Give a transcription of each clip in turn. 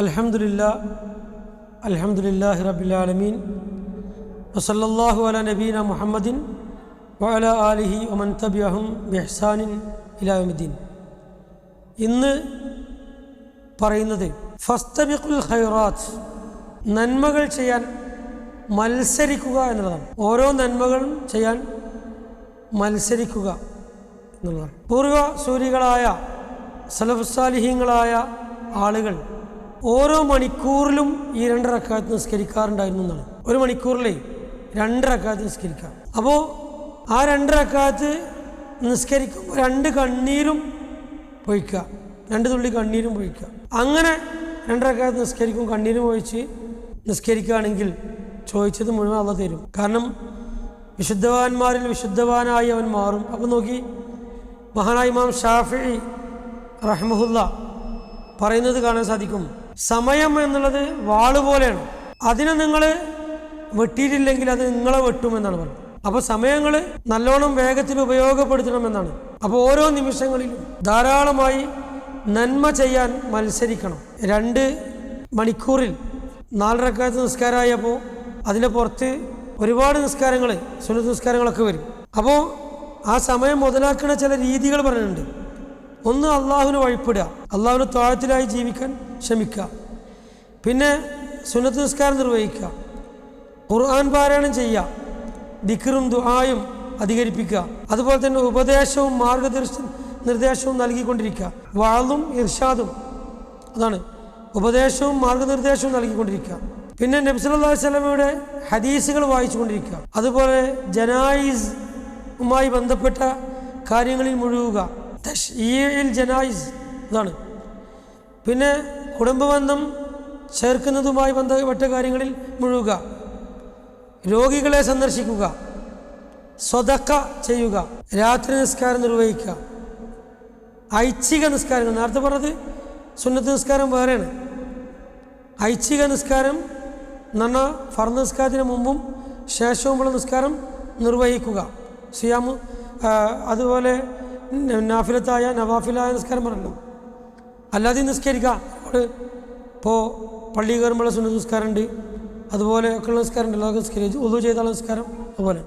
അലഹമുല്ല അലഹമുല്ലാഹി റബിലാലമീൻ വസല്ലാഹു അല നബീന മുഹമ്മദിൻ വഅല ആലിഹി ഒമൻ തബിയഹും ബെഹ്സാനിൻ ഇലാമുദ്ദീൻ ഇന്ന് പറയുന്നത് ഫസ്തബിഖുൽ ഖൈറാത്ത് നന്മകൾ ചെയ്യാൻ മത്സരിക്കുക എന്നുള്ളതാണ്. ഓരോ നന്മകളും ചെയ്യാൻ മത്സരിക്കുക എന്നുള്ളതാണ്. പൂർവ സൂരികളായ സലഫുസാലിഹീങ്ങളായ ആളുകൾ ഓരോ മണിക്കൂറിലും ഈ രണ്ട് നിസ്കരിക്കാറുണ്ടായിരുന്നു എന്നാണ്. ഒരു മണിക്കൂറിലെ രണ്ട് റക്കാത്ത് നിസ്കരിക്കാം. അപ്പോൾ ആ രണ്ട് റക്കാത്ത് നിസ്കരിക്കുമ്പോൾ രണ്ട് കണ്ണീരും പൊഴിക്കുക രണ്ട് തുള്ളി കണ്ണീരും പൊഴിക്കുക അങ്ങനെ രണ്ട് നിസ്കരിക്കും കണ്ണീരും പൊഴിച്ച് നിസ്കരിക്കുകയാണെങ്കിൽ ചോദിച്ചത് മുഴുവൻ അള്ള തരും. കാരണം വിശുദ്ധവാന്മാരിൽ വിശുദ്ധവാനായി അവൻ മാറും. അപ്പം നോക്കി മഹാനായ ഇമാം ഷാഫി റഹ്മുല്ല പറയുന്നത് കാണാൻ സാധിക്കും. സമയം എന്നുള്ളത് വാൾ പോലെയാണ്. അതിനെ നിങ്ങൾ വെട്ടിയിട്ടില്ലെങ്കിൽ അത് നിങ്ങളെ വെട്ടുമെന്നാണ് പറഞ്ഞത്. അപ്പോൾ സമയങ്ങൾ നല്ലോണം വേഗത്തിൽ ഉപയോഗപ്പെടുത്തണമെന്നാണ്. അപ്പോൾ ഓരോ നിമിഷങ്ങളിലും ധാരാളമായി നന്മ ചെയ്യാൻ മത്സരിക്കണം. രണ്ട് മണിക്കൂറിൽ നാലരക്കാലത്ത് നിസ്കാരമായപ്പോൾ അതിന്റെ പുറത്ത് ഒരുപാട് നിസ്കാരങ്ങൾ സുന്നത്ത് നിസ്കാരങ്ങളൊക്കെ വരും. അപ്പോൾ ആ സമയം മുതലാക്കുന്ന ചില രീതികൾ പറയുന്നുണ്ട് ഒന്ന് അള്ളാഹുവിന് വഴിപ്പെടുക. അള്ളാഹുവിന് താഴത്തിലായി ജീവിക്കാൻ ശ്രമിക്കുക പിന്നെ സുന്നത്ത് നിസ്കാരം നിർവഹിക്കുക. ഖുർആൻ പാരായണം ചെയ്യുക. ദിക്കറും ദുആയും അധികരിപ്പിക്കുക. അതുപോലെ തന്നെ ഉപദേശവും മാർഗദർശ നിർദ്ദേശവും നൽകിക്കൊണ്ടിരിക്കുക. വാളും ഇർഷാദും അതാണ്. ഉപദേശവും മാർഗനിർദ്ദേശവും നൽകിക്കൊണ്ടിരിക്കുക. പിന്നെ നബ്സല്ലാ സ്വലമയുടെ ഹദീസുകൾ വായിച്ചുകൊണ്ടിരിക്കുക. അതുപോലെ ജനായിസുമായി ബന്ധപ്പെട്ട കാര്യങ്ങളിൽ മുഴുകുക. തഷ്ഈൽ ജനായിസ് അതാണ്. പിന്നെ കുടുംബബന്ധം ചേർക്കുന്നതുമായി ബന്ധപ്പെട്ട കാര്യങ്ങളിൽ മുഴുകുക. രോഗികളെ സന്ദർശിക്കുക. സ്വതക്ക ചെയ്യുക. രാത്രി നിസ്കാരം നിർവഹിക്കുക. ഐച്ഛിക നിസ്കാരങ്ങൾ. നേരത്തെ പറഞ്ഞത് സുന്നത്ത് നിസ്കാരം വേറെയാണ്. ഐച്ഛിക നിസ്കാരം പറഞ്ഞാൽ ഫർദ് നിസ്കാരത്തിന് മുമ്പും ശേഷവുമുള്ള നിസ്കാരം നിർവഹിക്കുക. സിയാമ് അതുപോലെ നാഫിലത്തായ നവാഫിലായ നിസ്കാരം പറഞ്ഞല്ലോ. അല്ലാതെ നിസ്കരിക്കുക. അവിടെ ഇപ്പോൾ പള്ളി കയറുമ്പോഴുള്ള സുന്നത്ത് നിസ്കാരമുണ്ട്. അതുപോലെ ഒക്കെയുള്ള നിസ്കാരം ഉണ്ട് അതൊക്കെ നിസ്കരിച്ചു ഒതു ചെയ്ത നിസ്കാരം അതുപോലെ.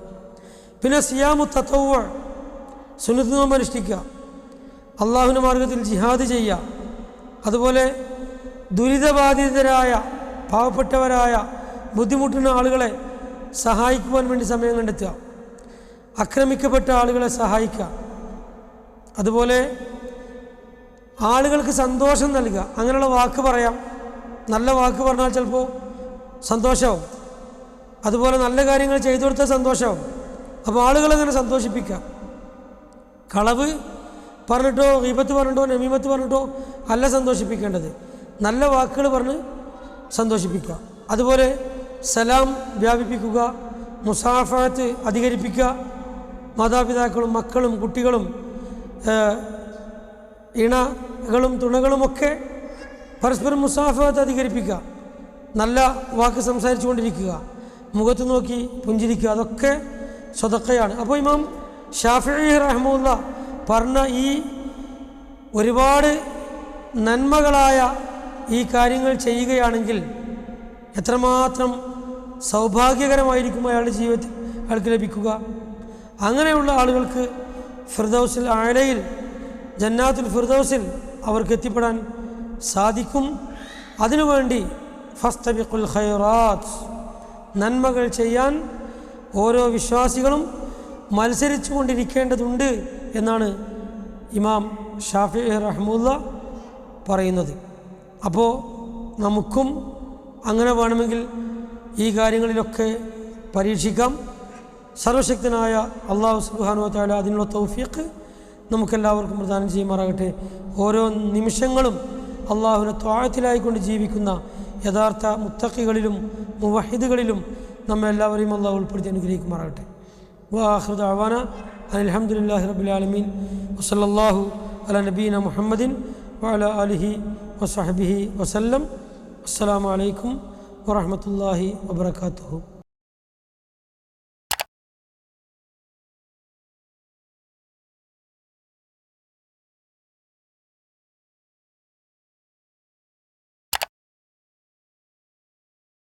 പിന്നെ സിയാമു തത്വ സുന്നത്ത് നോമ്പ് അനുഷ്ഠിക്കുക. അള്ളാഹുവിന്റെ മാർഗത്തിൽ ജിഹാദ് ചെയ്യുക. അതുപോലെ ദുരിതബാധിതരായ പാവപ്പെട്ടവരായ ബുദ്ധിമുട്ടുന്ന ആളുകളെ സഹായിക്കുവാൻ വേണ്ടി സമയം കണ്ടെത്തുക. ആക്രമിക്കപ്പെട്ട ആളുകളെ സഹായിക്കുക. അതുപോലെ ആളുകൾക്ക് സന്തോഷം നൽകുക. അങ്ങനെയുള്ള വാക്ക് പറയാം. നല്ല വാക്ക് പറഞ്ഞാൽ ചിലപ്പോൾ സന്തോഷമാവും അതുപോലെ നല്ല കാര്യങ്ങൾ ചെയ്തു കൊടുത്താൽ സന്തോഷമാവും അപ്പോൾ ആളുകളെ സന്തോഷിപ്പിക്കാം കളവ് പറഞ്ഞിട്ടോ ഗീബത്ത് പറഞ്ഞിട്ടോ നമീമത്ത് പറഞ്ഞിട്ടോ അല്ല സന്തോഷിപ്പിക്കേണ്ടത്. നല്ല വാക്കുകൾ പറഞ്ഞ് സന്തോഷിപ്പിക്കുക. അതുപോലെ സലാം വ്യാപിപ്പിക്കുക മുസാഫത്ത് അധികരിപ്പിക്കുക. മാതാപിതാക്കളും മക്കളും കുട്ടികളും ഇണകളും തുണകളുമൊക്കെ പരസ്പരം മുസാഫത്ത് അധികരിപ്പിക്കുക. നല്ല വാക്ക് സംസാരിച്ചു കൊണ്ടിരിക്കുക മുഖത്ത് നോക്കി പുഞ്ചിരിക്കുക. അതൊക്കെ സ്വതക്കയാണ്. അപ്പോൾ ഇമാം ഷാഫി റഹ്മുല്ല പറഞ്ഞ ഈ ഒരുപാട് നന്മകളായ ഈ കാര്യങ്ങൾ ചെയ്യുകയാണെങ്കിൽ എത്രമാത്രം സൗഭാഗ്യകരമായിരിക്കും അയാളുടെ ജീവിതത്തിൽ അയാൾക്ക് ലഭിക്കുക. അങ്ങനെയുള്ള ആളുകൾക്ക് ഫിർദൗസിൽ ആഴയിൽ ജന്നാത്തുൽ ഫിർദോസിൽ അവർക്ക് എത്തിപ്പെടാൻ സാധിക്കും. അതിനുവേണ്ടി ഫസ്തബിഖുൽ ഖൈറാത്ത് നന്മകൾ ചെയ്യാൻ ഓരോ വിശ്വാസികളും മത്സരിച്ചു കൊണ്ടിരിക്കേണ്ടതുണ്ട് എന്നാണ് ഇമാം ഷാഫി റഹ്മുല്ല പറയുന്നത്. അപ്പോൾ നമുക്കും അങ്ങനെ വേണമെങ്കിൽ ഈ കാര്യങ്ങളിലൊക്കെ പരീക്ഷിക്കാം. സർവശക്തനായ അള്ളാഹു സുബാനു താല അതിനുള്ള തൗഫീഖ് നമുക്കെല്ലാവർക്കും പ്രദാനം ചെയ്യുമാറാകട്ടെ. ഓരോ നിമിഷങ്ങളും അള്ളാഹുവിനെ ത്വാഴത്തിലായിക്കൊണ്ട് ജീവിക്കുന്ന യഥാർത്ഥ മുത്തക്കികളിലും മുവഹിദുകളിലും നമ്മെ എല്ലാവരെയും അള്ളാഹു ഉൾപ്പെടുത്തി അനുഗ്രഹിക്കുമാറാകട്ടെ. വാഹൃദ് അവാന അലഹമുല്ലാഹി ആലമീൻ. വസല്ലാഹു അല നബീന മുഹമ്മദിൻ വഅല അലിഹി വസഹബിഹി വസല്ലം. അസ്സാം വലൈക്കും വറഹമത്തല്ലാഹി വബർക്കാത്തുഹു